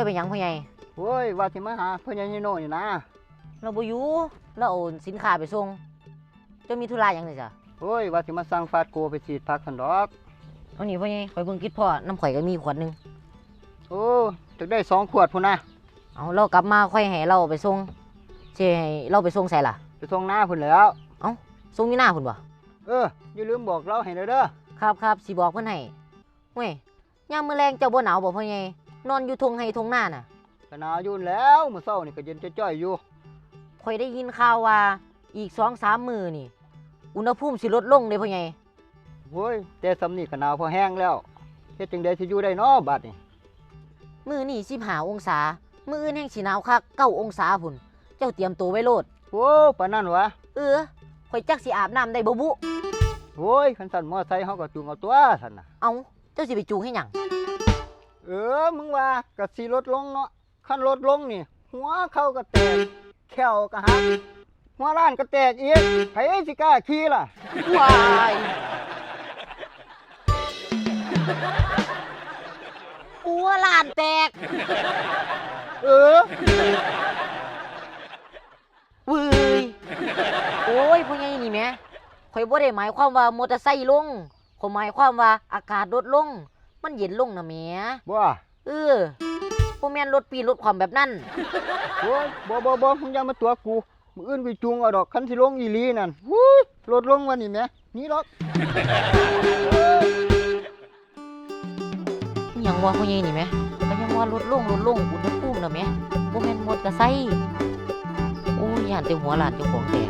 จ้าเป็นหยังพ่อใหญ่โอ้ยว่าสิมาหาพ่อใหญ่โน่นี่นะเราบ่อยู่เราเอาสินค้าไปส่งเจ้ามีธุระหยังเลยจ้ะโอ้ยว่าสิมาสั่งฟาดโกไปฉีดพักสันดอก เอานี่พ่อใหญ่ข่อยเบิ่งคิดพ่อน้ำข่อยก็มีขวดหนึงโอ้จักได้สองขวดพุ่นนะเอาเรากลับมาค่อยให้เราไปส่งสิให้เราไปส่งใส่ล่ะไปส่งหน้าพุ่นแหล้ว ส่งอยู่หน้าพุ่นบ่ เอออย่าลืมบอกเราให้เด้อเด้อครับครับสิบอกเพิ่นให้เว้ยยามมื้อแรงเจ้าบ่หนาวบ่พ่อใหญ่ นอนอยู่ทงไห้ทงหน้าน่ะก็หนาวอยู่แล้วมื้อเช้านี่ก็เย็นจ้อยๆอยู่ข่อยได้ยินข่าวว่าอีก2-3มื้อนี่ อุณหภูมิสิลดลงเด้พ่อใหญ่โอ้ยแต่สำนี่ก็หนาวพอแห้งแล้วเฮ็ดจังได๋สิอยู่ได้เนาะบัดนี้มื้อนี้15องศา มื้ออื่นแห่งสิหนาวคัก9องศาพุ่น เจ้าเตรียมตัวไว้โลด โอ้ปานนั้นวะเออข่อยจักสิอาบน้ำได้บ่บุ โอ้ยคันสั่นมอไซค์เฮาก็จูงเอาตัวสั่นน่ะ เอาเจ้าสิไปจูงให้หยัง เออ มึงว่าก็สิลดลงเนาะคันลดลงนี่ หัวเขาก็แตกแขวก็หักหัวล้านก็แตกอีกไผสิกล้าขี่ล่ะวายอัวลานแตก เออเว้ยโอ้ยพ่อใหญ่นี่แหม่ข่อยบ่ได้หมายความว่ามอเตอร์ไซค์ลงข่อยหมายความว่าอากาศลดลง มันเย็นลงนะแหม่บ่เออบ่แม่นลดปีลดความแบบนั้น โอ้ยบ่บ่บ่มึงอย่ามาตัวกูมื้ออื่นกูจูงเอาดอกคันสิลงอีหลีนั่นฮู้ยลดลงวันนี้แหมหนี่ดอกอิหยังว่าพ่อใหญ่นี่แหม่ก็ยังว่าลดลงลดลงอุณหภูมิน่ะแหม่บ่แม่นมอเตอร์ไซค์โอ้ยย่านแต่หัวลานเจ้าของแตก